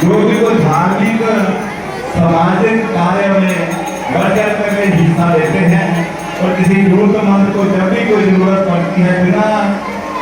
जो भी कोई धार्मिक सामाजिक कार्य में बढ़ चढ़ करके हिस्सा लेते हैं और किसी जरूरतमंद को जब भी कोई जरूरत पड़ती है बिना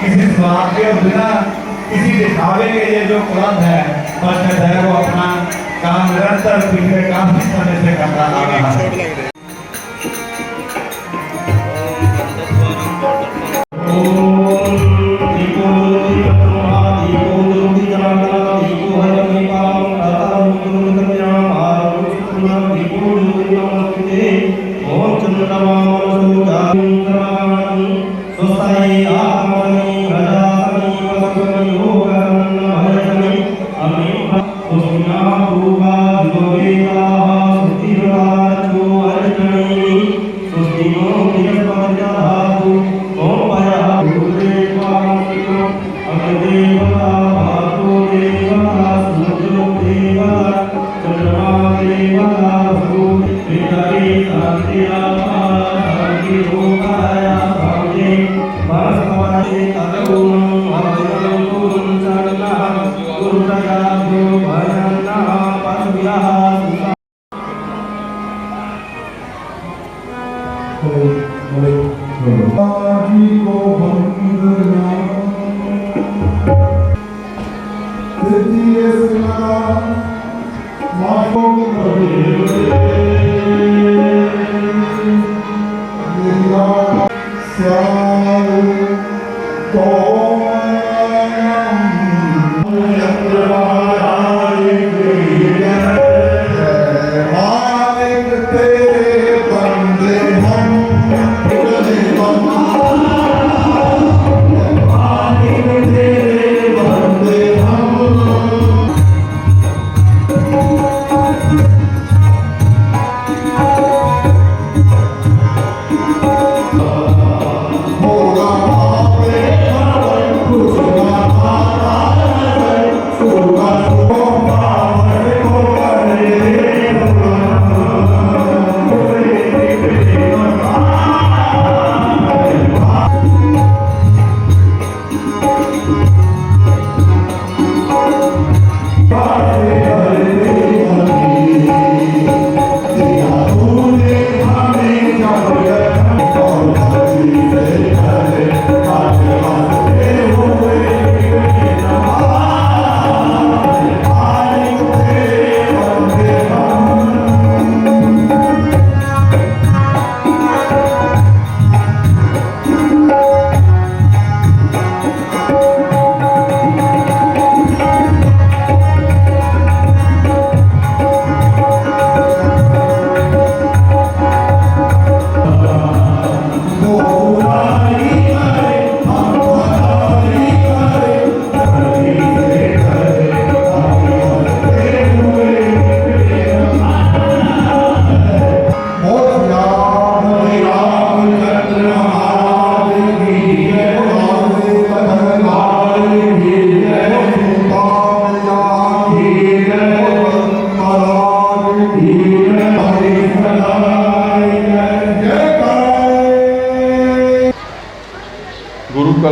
किसी स्वार्थ के और बिना किसी दिखावे के ये जो क्लब है परिषद है वो अपना काम निरंतर पिछले काफी समय से करता आ रहा है ਜੀ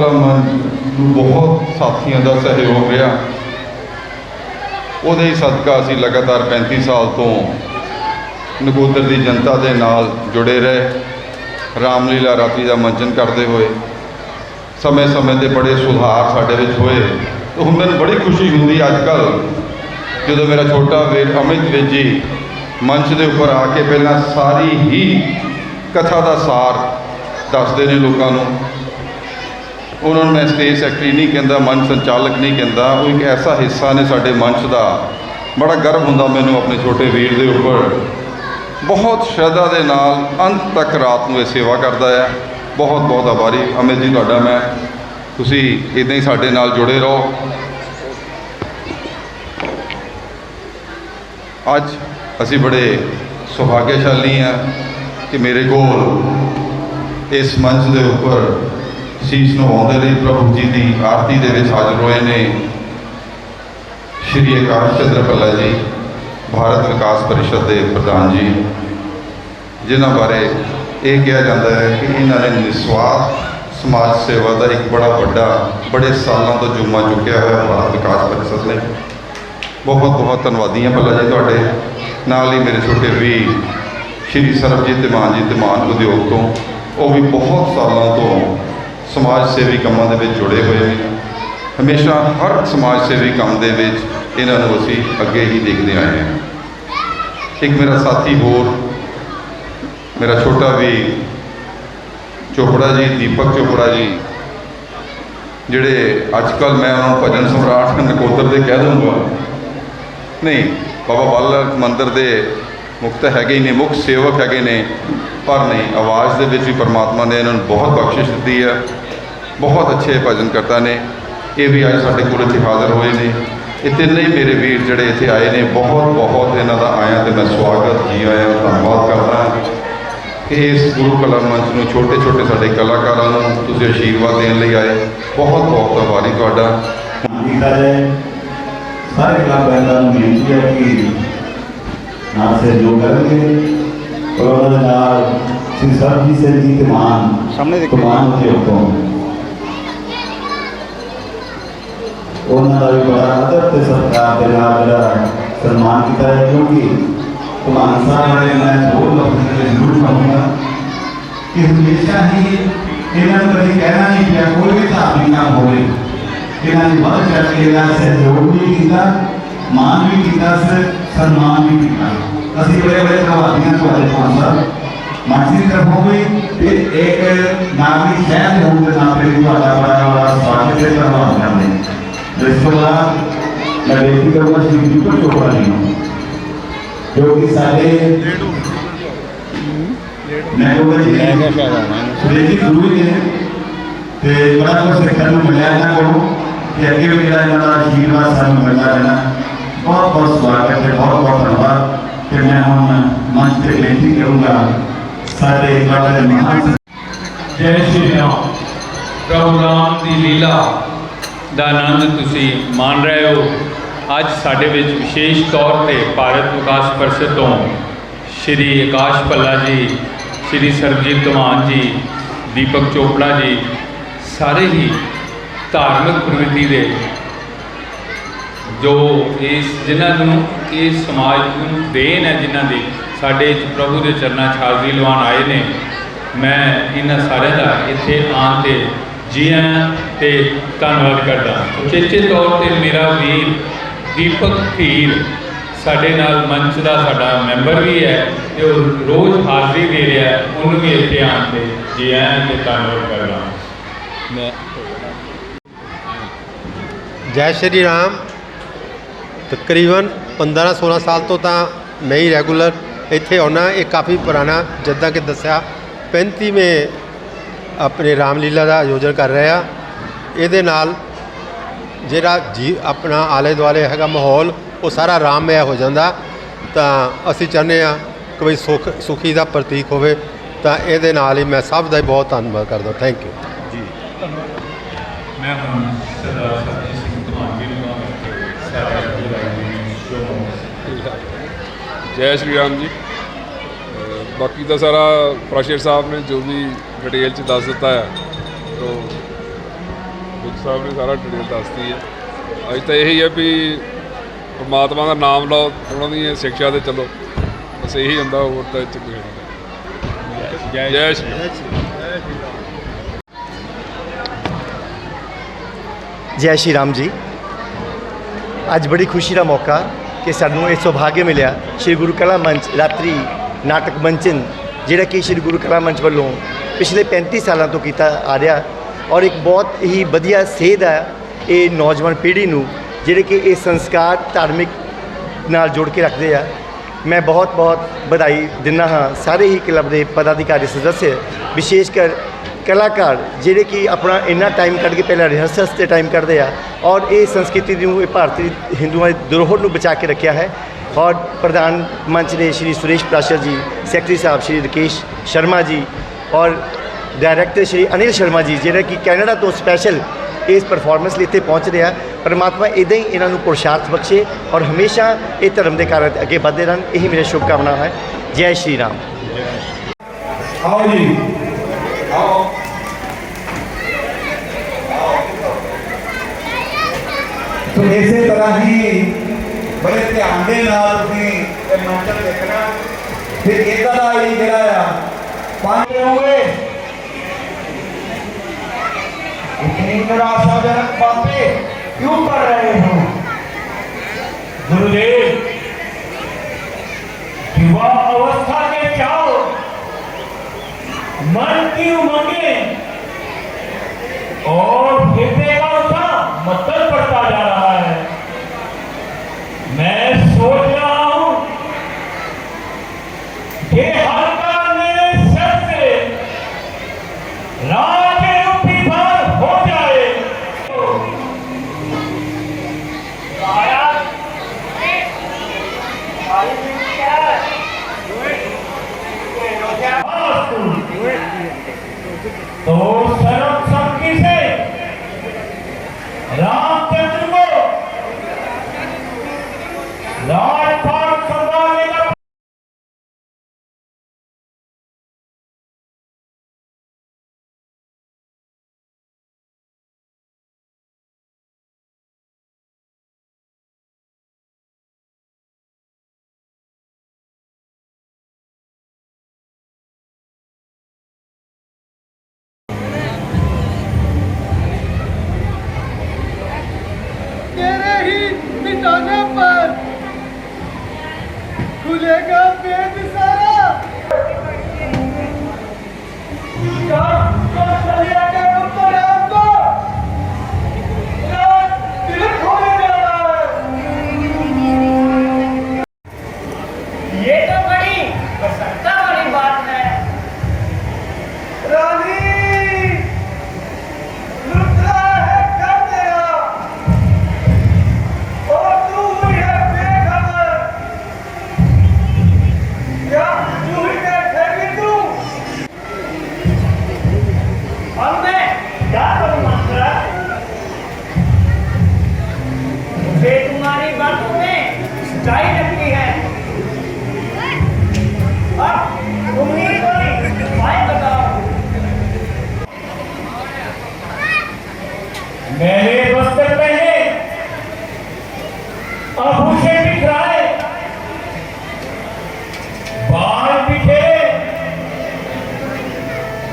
ਗੁਰੂ ਮੰਚ ਨੂੰ ਬਹੁਤ ਸਾਥੀਆਂ ਦਾ ਸਹਿਯੋਗ ਰਿਹਾ। ਉਹਦੇ ਹੀ ਸਦਕਾ ਅਸੀਂ ਲਗਾਤਾਰ 35 ਸਾਲ ਤੋਂ ਨਗੋਦਰ ਦੀ ਜਨਤਾ ਦੇ ਨਾਲ ਜੁੜੇ ਰਹੇ। ਰਾਮਲੀਲਾ ਰਾਤੀ ਦਾ ਮੰਚਨ ਕਰਦੇ ਹੋਏ, ਸਮੇਂ-ਸਮੇਂ ਤੇ ਬੜੇ ਸੁਧਾਰ ਸਾਡੇ ਵਿੱਚ ਹੋਏ। ਤੇ ਹੁਣ ਮੈਨੂੰ ਬੜੀ ਖੁਸ਼ੀ ਹੁੰਦੀ ਅੱਜ ਕੱਲ ਜਦੋਂ ਮੇਰਾ ਛੋਟਾ ਵੀਰ ਅਮਿਤ ਵਿਜ ਜੀ ਮੰਚ ਦੇ ਉੱਪਰ ਆ ਕੇ ਪਹਿਲਾਂ ਸਾਰੀ ਹੀ ਕਥਾ ਦਾ ਸਾਰ ਦੱਸਦੇ ਨੇ ਲੋਕਾਂ ਨੂੰ। ਉਹਨਾਂ ਨੂੰ ਮੈਂ ਸਟੇਜ ਸੈਕਟਰੀ ਨਹੀਂ ਕਹਿੰਦਾ, ਮੰਚ ਸੰਚਾਲਕ ਨਹੀਂ ਕਹਿੰਦਾ, ਉਹ ਇੱਕ ਐਸਾ ਹਿੱਸਾ ਨੇ ਸਾਡੇ ਮੰਚ ਦਾ। ਬੜਾ ਗਰਵ ਹੁੰਦਾ ਮੈਨੂੰ ਆਪਣੇ ਛੋਟੇ ਵੀਰ ਦੇ ਉੱਪਰ। ਬਹੁਤ ਸ਼ਰਧਾ ਦੇ ਨਾਲ ਅੰਤ ਤੱਕ ਰਾਤ ਨੂੰ ਇਹ ਸੇਵਾ ਕਰਦਾ ਹੈ ਬਹੁਤ ਬਹੁਤ ਆਭਾਰੀ। ਅਮਿਤ ਜੀ, ਤੁਹਾਡਾ ਮੈਂ। ਤੁਸੀਂ ਇਦਾਂ ਹੀ ਸਾਡੇ ਨਾਲ ਜੁੜੇ ਰਹੋ। ਅੱਜ ਅਸੀਂ ਬੜੇ ਸੁਭਾਗਿਆਸ਼ਾਲੀ ਹਾਂ ਕਿ ਮੇਰੇ ਕੋਲ ਇਸ ਮੰਚ ਦੇ ਉੱਪਰ ਸੀਸ ਨਵਾਉਂਦੇ ਲਈ ਪ੍ਰਭੂ ਜੀ ਦੀ ਆਰਤੀ ਦੇ ਵਿੱਚ ਹਾਜ਼ਰ ਹੋਏ ਨੇ। ਸ਼੍ਰੀ ਆਕਾਸ਼ ਚੰਦਰ ਭੱਲਾ ਜੀ, ਭਾਰਤ ਵਿਕਾਸ ਪਰਿਸ਼ਦ ਦੇ ਪ੍ਰਧਾਨ ਜੀ, ਜਿਨ੍ਹਾਂ ਬਾਰੇ ਇਹ ਕਿਹਾ ਜਾਂਦਾ ਹੈ ਕਿ ਇਹਨਾਂ ਨੇ ਨਿਸਵਾਰਥ ਸਮਾਜ ਸੇਵਾ ਦਾ ਇੱਕ ਬੜਾ ਵੱਡਾ, ਬੜੇ ਸਾਲਾਂ ਤੋਂ ਜੁਮਾ ਚੁੱਕਿਆ ਹੋਇਆ ਭਾਰਤ ਵਿਕਾਸ ਪਰਿਸ਼ਦ ਨੇ। ਬਹੁਤ ਬਹੁਤ ਧੰਨਵਾਦੀ ਹਾਂ ਭੱਲਾ ਜੀ ਤੁਹਾਡੇ ਨਾਲ ਹੀ ਮੇਰੇ ਛੋਟੇ ਵੀ ਸ਼੍ਰੀ ਸਰਬਜੀਤ ਮਾਨ ਜੀ ਧਮਾਨ ਉਦਯੋਗ ਤੋਂ। ਉਹ ਵੀ ਬਹੁਤ ਸਾਲਾਂ ਤੋਂ ਸਮਾਜ ਸੇਵੀ ਕੰਮਾਂ ਦੇ ਵਿੱਚ ਜੁੜੇ ਹੋਏ ਨੇ। ਹਮੇਸ਼ਾ ਹਰ ਸਮਾਜ ਸੇਵੀ ਕੰਮ ਦੇ ਵਿੱਚ ਇਹਨਾਂ ਨੂੰ ਅਸੀਂ ਅੱਗੇ ਹੀ ਦੇਖਦੇ ਆਏ ਹਾਂ। ਇੱਕ ਮੇਰਾ ਸਾਥੀ ਹੋਰ, ਮੇਰਾ ਛੋਟਾ ਵੀ ਚੋਪੜਾ ਜੀ, ਦੀਪਕ ਚੋਪੜਾ ਜੀ, ਜਿਹੜੇ ਅੱਜ ਕੱਲ ਮੈਂ ਉਹਨਾਂ ਨੂੰ ਭਜਨ ਸਮਰਾਟ ਨਕੋਦਰ ਦੇ ਕਹਿ ਦੂੰਗਾ ਨਹੀਂ, ਬਾਬਾ ਬਾਲਕ ਮੰਦਰ ਦੇ ਮੁਕਤ ਹੈਗੇ ਹੀ ਨੇ, ਮੁੱਖ ਸੇਵਕ ਹੈਗੇ ਨੇ, ਪਰ ਨਹੀਂ, ਆਵਾਜ਼ ਦੇ ਵਿੱਚ ਵੀ ਪਰਮਾਤਮਾ ਨੇ ਇਹਨਾਂ ਨੂੰ ਬਹੁਤ ਬਖਸ਼ਿਸ਼ ਦਿੱਤੀ ਹੈ। ਬਹੁਤ ਅੱਛੇ ਭਜਨ ਕਰਤਾ ਨੇ। ਇਹ ਵੀ ਅੱਜ ਸਾਡੇ ਕੋਲ ਇੱਥੇ ਹਾਜ਼ਰ ਹੋਏ ਨੇ। ਇਹ ਤਿੰਨੇ ਹੀ ਮੇਰੇ ਵੀਰ ਜਿਹੜੇ ਇੱਥੇ ਆਏ ਨੇ ਬਹੁਤ ਬਹੁਤ ਇਹਨਾਂ ਦਾ ਆਇਆ ਤੇ ਮੈਂ ਸਵਾਗਤ ਜੀ ਆਇਆਂ ਧੰਨਵਾਦ ਕਰਦਾ ਹਾਂ। ਕਿ ਇਸ ਗੁਰੂ ਕਲਾ ਮੰਚ ਨੂੰ ਛੋਟੇ ਛੋਟੇ ਸਾਡੇ ਕਲਾਕਾਰਾਂ ਨੂੰ ਤੁਸੀਂ ਆਸ਼ੀਰਵਾਦ ਦੇਣ ਲਈ ਆਏ। ਬਹੁਤ ਬਹੁਤ ਆਭਾਰੀ ਤੁਹਾਡਾ। ਕੀਤਾ ਜਾਏ ਸਾਰੇ ਕਲਾਕਾਰਾਂ ਨੂੰ ਬੇਨਤੀ ਹੈ ਕਿ ਨਾਲ ਸੇ ਜੋ ਕਰਨਗੇ ਦੇ ਨਾਲ ਸ੍ਰੀ ਸਰਬਜੀਤ ਸਿੰਘ ਜੀ ਧਮਾਨ ਸਾਹਮਣੇ ਦੇਖੋ। ਧਮਾਨ ਦੇ ਉੱਤੋਂ ਉਹਨਾਂ ਦਾ ਵੀ ਬੜਾ ਅਦਬ ਤੇ ਸਤਿਕਾਰ ਦੇ ਨਾਲ ਜਿਹੜਾ ਸਨਮਾਨ ਕੀਤਾ ਹੈ ਕਿਉਂਕਿ ਧਮਾਨ ਸਾਹਿਬ ਬਾਰੇ ਮੈਂ ਦੋ ਲਫ਼ਜ਼ਾਂ ਦੇ ਜ਼ਰੂਰ ਕਹੂੰਗਾ ਕਿ ਹਮੇਸ਼ਾ ਹੀ ਇਹਨਾਂ ਨੂੰ ਕਦੇ ਕਹਿਣਾ ਨਹੀਂ ਪਿਆ, ਕੋਈ ਵੀ ਧਾਰਮਿਕ ਕੰਮ ਹੋਵੇ, ਇਹਨਾਂ ਨੇ ਵੱਧ ਚੜ ਕੇ ਇਹਨਾਂ ਸਹਿਯੋਗ ਵੀ ਕੀਤਾ ਮਾਨ ਵੀ ਕੀਤਾ ਸ- ਸਨਮਾਨ ਵੀ ਕੀਤਾ ਅਸੀਂ ਬੜੇ ਬੜੇ ਧੰਨਵਾਦੀਆਂ ਤੁਹਾਡੇ ਖਾਨ ਸਾਹਿਬ ਮਾਝੀ ਦੀ ਤਰਫੋਂ ਵੀ ਤੇ ਇੱਕ ਨਾਗਰਿਕ ਸ਼ਹਿਰ ਦੇ ਹੋਣ ਦੇ ਨਾਤੇ ਵੀ ਤੁਹਾਡਾ ਬੜਾ ਬੜਾ ਸਵਾਗਤ ਤੇ ਧੰਨਵਾਦ ਕਰਦੇ ਹਾਂ। ਇਸ ਤੋਂ ਬਾਅਦ ਮੈਂ ਬੇਨਤੀ ਕਰੂੰਗਾ ਸ਼੍ਰੀ ਦੀਪਕ ਚੋਪੜਾ ਜੀ ਨੂੰ ਜੋ ਕਿ ਸਾਡੇ ਮੈਂ ਕਹੂੰਗਾ ਜੀ ਲੈ ਕੇ ਸ਼ਾਇਦ ਆਉਣਾ ਇਹਨੂੰ। ਸੁਰੇਜੀ ਗੁਰੂ ਜੀ ਨੇ ਤੇ ਬੜਾ ਕੁਝ ਸਿੱਖਣ ਨੂੰ ਮਿਲਿਆ ਇਹਨਾਂ ਕੋਲੋਂ ਕਿ ਅੱਗੇ ਵੀ ਜਿਹੜਾ ਇਹਨਾਂ ਦਾ ਆਸ਼ੀਰਵਾਦ ਸਾਨੂੰ ਮਿਲਦਾ ਰਹਿਣਾ ਬਹੁਤ ਬਹੁਤ ਸਵਾਗਤ ਹੈ ਬਹੁਤ ਬਹੁਤ ਧੰਨਵਾਦ ਤੇ ਮੈਂ ਹੁਣ ਮੰਚ ਤੇ ਬੇਨਤੀ ਕਰੂੰਗਾ ਸਾਡੇ ਕਲਾ ਦੇ ਮਹਾਨ ਜੈ ਸ਼੍ਰੀ ਰਾਮ ਪ੍ਰਭੂ ਰਾਮ ਦੀ ਲੀਲਾ ਦਾ ਆਨੰਦ ਤੁਸੀਂ ਮਾਣ ਰਹੇ ਹੋ। ਅੱਜ ਸਾਡੇ ਵਿੱਚ ਵਿਸ਼ੇਸ਼ ਤੌਰ ਤੇ ਭਾਰਤ ਵਿਕਾਸ ਪਰਿਸ਼ਦ ਤੋਂ ਸ਼੍ਰੀ ਆਕਾਸ਼ ਭੱਲਾ ਜੀ, ਸ਼੍ਰੀ ਸਰਬਜੀਤ ਧਮਾਨ ਜੀ, ਦੀਪਕ ਚੋਪੜਾ ਜੀ, ਸਾਰੇ ਹੀ ਧਾਰਮਿਕ ਪ੍ਰਵਿਰਤੀ ਦੇ ਜੋ ਇਸ ਜਿਨ੍ਹਾਂ ਨੂੰ ਇਸ ਸਮਾਜ ਨੂੰ ਦੇਣ ਹੈ, ਜਿਨ੍ਹਾਂ ਦੀ ਸਾਡੇ ਪ੍ਰਭੂ ਦੇ ਚਰਨਾਂ 'ਚ ਹਾਜ਼ਰੀ ਲਵਾਉਣ ਆਏ ਨੇ, ਮੈਂ ਇਹਨਾਂ ਸਾਰਿਆਂ ਦਾ ਇੱਥੇ ਆਉਣ ਤੇ ਜੀ ਆਇਆਂ ਤੇ ਧੰਨਵਾਦ ਕਰਦਾ ਉਚੇਚੇ ਤੌਰ ਤੇ ਮੇਰਾ ਵੀਰ ਦੀਪਕ ਧੀਰ ਸਾਡੇ ਨਾਲ ਮੰਚ ਦਾ ਸਾਡਾ ਮੈਂਬਰ ਵੀ ਹੈ ਤੇ ਉਹ ਰੋਜ਼ ਹਾਜ਼ਰੀ ਦੇ ਰਿਹਾ ਹੈ ਉਹਨੂੰ ਵੀ ਇੱਥੇ ਆਉਣ ਤੇ। ਜੀ ਆਇਆਂ ਤੇ ਧੰਨਵਾਦ ਕਰਦਾ ਮੈਂ ਜੈ ਸ਼੍ਰੀ ਰਾਮ। ਤਕਰੀਬਨ 15-16 ਸਾਲ ਤੋਂ ਤਾਂ ਮੈਂ ਹੀ ਰੈਗੂਲਰ ਇੱਥੇ ਆਉਣਾ ਇਹ ਕਾਫੀ ਪੁਰਾਣਾ ਜਿੱਦਾਂ ਕਿ ਦੱਸਿਆ 35ਵੇਂ ਆਪਣੇ ਰਾਮਲੀਲਾ ਦਾ ਆਯੋਜਨ ਕਰ ਰਹੇ ਆ। ਇਹਦੇ ਨਾਲ ਜਿਹੜਾ ਜੀ ਆਪਣਾ ਆਲੇ ਦੁਆਲੇ ਹੈਗਾ ਮਾਹੌਲ ਉਹ ਸਾਰਾ ਰਾਮਮय ਹੋ ਜਾਂਦਾ। ਤਾਂ ਅਸੀਂ ਚਾਹੁੰਦੇ ਆ ਕਿ ਵੀ ਸੁਖ ਸੁਖੀ ਦਾ ਪ੍ਰਤੀਕ ਹੋਵੇ। ਤਾਂ ਇਹਦੇ ਨਾਲ ਹੀ ਮੈਂ ਸਭ ਦਾ ਹੀ ਬਹੁਤ ਧੰਨਵਾਦ ਕਰਦਾ। ਥੈਂਕ ਯੂ ਮੈਂ ਹੁਣ ਸਰਦਾਰ ਸਰਜੀਤ ਸਿੰਘ ਧਮਾਨ ਜੀ ਨੂੰ ਸਾਰਾ ਜੈ ਸ਼੍ਰੀ ਰਾਮ ਜੀ। ਬਾਕੀ ਤਾਂ ਸਾਰਾ ਪ੍ਰਸ਼ਰ ਸਾਹਿਬ ਨੇ ਜੋ ਵੀ ਡਿਟੇਲ ਚ ਦੱਸ ਦਿੱਤਾ ਹੈ ਤੋ ਗੁਰੂ ਸਾਹਿਬ ਨੇ ਸਾਰਾ ਡਿਟੇਲ ਦੱਸਤੀ ਹੈ ਅੱਜ ਤਾਂ ਇਹੀ ਹੈ ਵੀ ਪਰਮਾਤਮਾ ਦਾ ਨਾਮ ਲਓ ਉਹਨਾਂ ਦੀ ਸਿੱਖਿਆ ਤੇ ਚੱਲੋ। ਬਸ ਇਹੀ ਹੁੰਦਾ ਹੋਰ ਤਾਂ 'ਚ ਕੁਝ ਨਹੀਂ। ਜੈ ਸ਼੍ਰੀ ਰਾਮ। ਜੈ ਸ਼੍ਰੀ ਰਾਮ ਜੀ। ਅੱਜ ਬੜੀ ਖੁਸ਼ੀ ਦਾ ਮੌਕਾ ਕਿ ਸਾਨੂੰ ਇਹ ਸੁਭਾਗਿਆ ਮਿਲਿਆ ਸ਼੍ਰੀ ਗੁਰੂ ਕਲਾ ਮੰਚ ਰਾਤਰੀ ਨਾਟਕ ਮੰਚਨ ਜਿਹੜਾ ਕਿ ਸ਼੍ਰੀ ਗੁਰੂ ਕਲਾ ਮੰਚ ਵੱਲੋਂ ਪਿਛਲੇ 35 ਸਾਲਾਂ ਤੋਂ ਕੀਤਾ ਆ ਰਿਹਾ ਔਰ ਇੱਕ ਬਹੁਤ ਹੀ ਵਧੀਆ ਸੇਧ ਹੈ ਇਹ ਨੌਜਵਾਨ ਪੀੜ੍ਹੀ ਨੂੰ, ਜਿਹੜੇ ਕਿ ਇਹ ਸੰਸਕਾਰ ਧਾਰਮਿਕ ਨਾਲ ਜੋੜ ਕੇ ਰੱਖਦੇ ਆ। ਮੈਂ ਬਹੁਤ ਬਹੁਤ ਵਧਾਈ ਦਿੰਦਾ ਹਾਂ ਸਾਰੇ ਹੀ ਕਲੱਬ ਦੇ ਪਦਾਧਿਕਾਰੀ ਸਦੱਸਿਆ ਵਿਸ਼ੇਸ਼ ਕਰ ਕਲਾਕਾਰ, ਜਿਹੜੇ ਕਿ ਆਪਣਾ ਇੰਨਾ ਟਾਈਮ ਕੱਢ ਕੇ ਪਹਿਲਾਂ ਰਿਹਰਸਲਸ ਤੇ ਟਾਈਮ ਕੱਢਦੇ ਆ ਔਰ ਇਹ ਸੰਸਕ੍ਰਿਤੀ ਨੂੰ, ਇਹ ਭਾਰਤੀ ਹਿੰਦੂਆਂ ਦੇ ਧਰੋਹਰ ਨੂੰ ਬਚਾ ਕੇ ਰੱਖਿਆ ਹੈ। ਔਰ ਪ੍ਰਧਾਨ ਮੰਚ ਨੇ ਸ਼੍ਰੀ ਸੁਰੇਸ਼ ਪ੍ਰਾਸ਼ਰ ਜੀ, ਸੈਕਟਰੀ ਸਾਹਿਬ ਸ਼੍ਰੀ ਰਕੇਸ਼ ਸ਼ਰਮਾ ਜੀ ਔਰ ਡਾਇਰੈਕਟਰ ਸ਼੍ਰੀ ਅਨਿਲ ਸ਼ਰਮਾ ਜੀ, ਜਿਹੜੇ ਕਿ ਕੈਨੇਡਾ ਤੋਂ ਸਪੈਸ਼ਲ ਇਸ ਪਰਫਾਰਮੈਂਸ ਲਈ ਇੱਥੇ ਪਹੁੰਚ ਰਿਹਾ ਪਰਮਾਤਮਾ ਇਦਾਂ ਹੀ ਇਹਨਾਂ ਨੂੰ ਪੁਰਸ਼ਾਰਥ ਬਖਸ਼ੇ ਔਰ ਹਮੇਸ਼ਾ ਇਹ ਧਰਮ ਦੇ ਕਾਰਨ ਅੱਗੇ ਵਧਦੇ ਰਹਿਣ। ਇਹੀ ਮੇਰੀ ਸ਼ੁਭਕਾਮਨਾ ਹੈ। ਜੈ ਸ਼੍ਰੀ ਰਾਮ। ਆਓ ਜੀ। ਆਓ। ਤੋ ਇਸੇ ਤਰ੍ਹਾਂ ਹੀ ਬੜੇ ਧਿਆਨ ਦੇ ਨਾਲ ਤੁਸੀਂ ਇਹ ਮੰਤਰ ਦੇਖਣਾ। ਫਿਰ ਇਹਦਾ ਦਾ ਹੀ ਜਿਹੜਾ ਆ پانے ہوئے اتنی جنک باتیں کیوں کر رہے ہو گرودیو یوا اوستھا کے جاؤ من کی اور پھرنے کا مدد پڑتا جا رہا ہے میں سوچ رہا ہوں کہ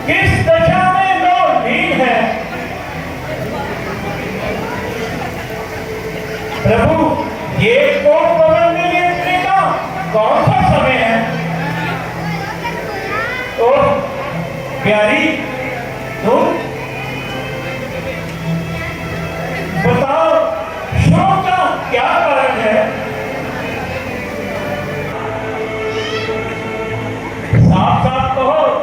اس دشا میں نو دین ہے پربھو، یہ کون پون میں لیٹنے کا؟ کون سا سمے ہے؟ اور پیاری، تم بتاؤ، شوق کا کیا کارن ہے؟ صاف صاف کہو۔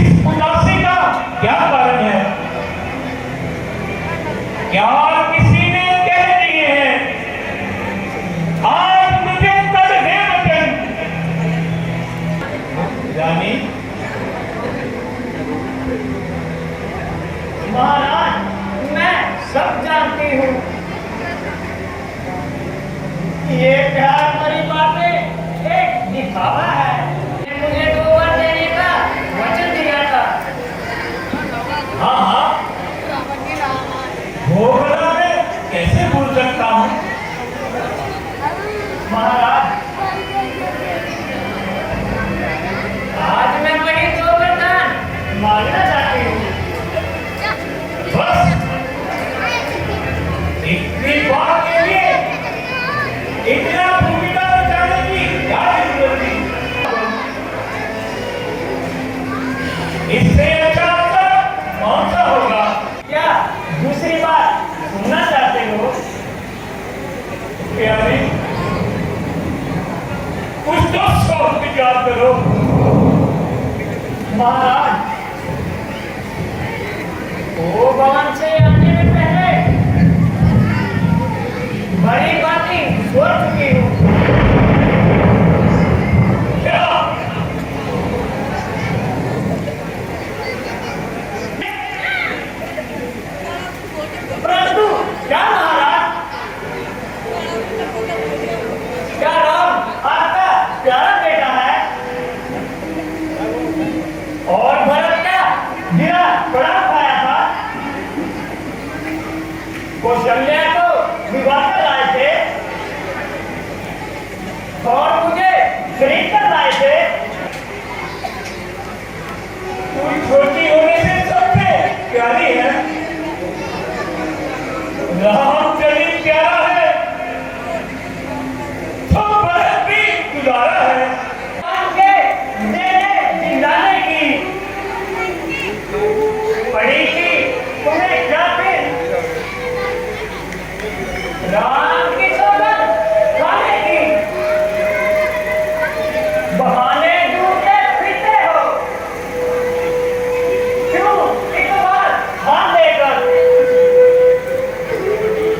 اس کا کیا کارن ہے؟ کیا کسی نے کہہ دیے ہیں؟ آج مجھے تر ہے وطن۔ یعنی؟ مہاراج، میں سب جانتی ہوں۔ یہ پیار بری باتیں ایک دکھاوا ہے۔ سے کون سا ہوگا؟ کیا دوسری بات سننا چاہتے ہو؟ کرو۔ مہاراج، وہ سے بڑی باتیں سوچ چکی ہوں۔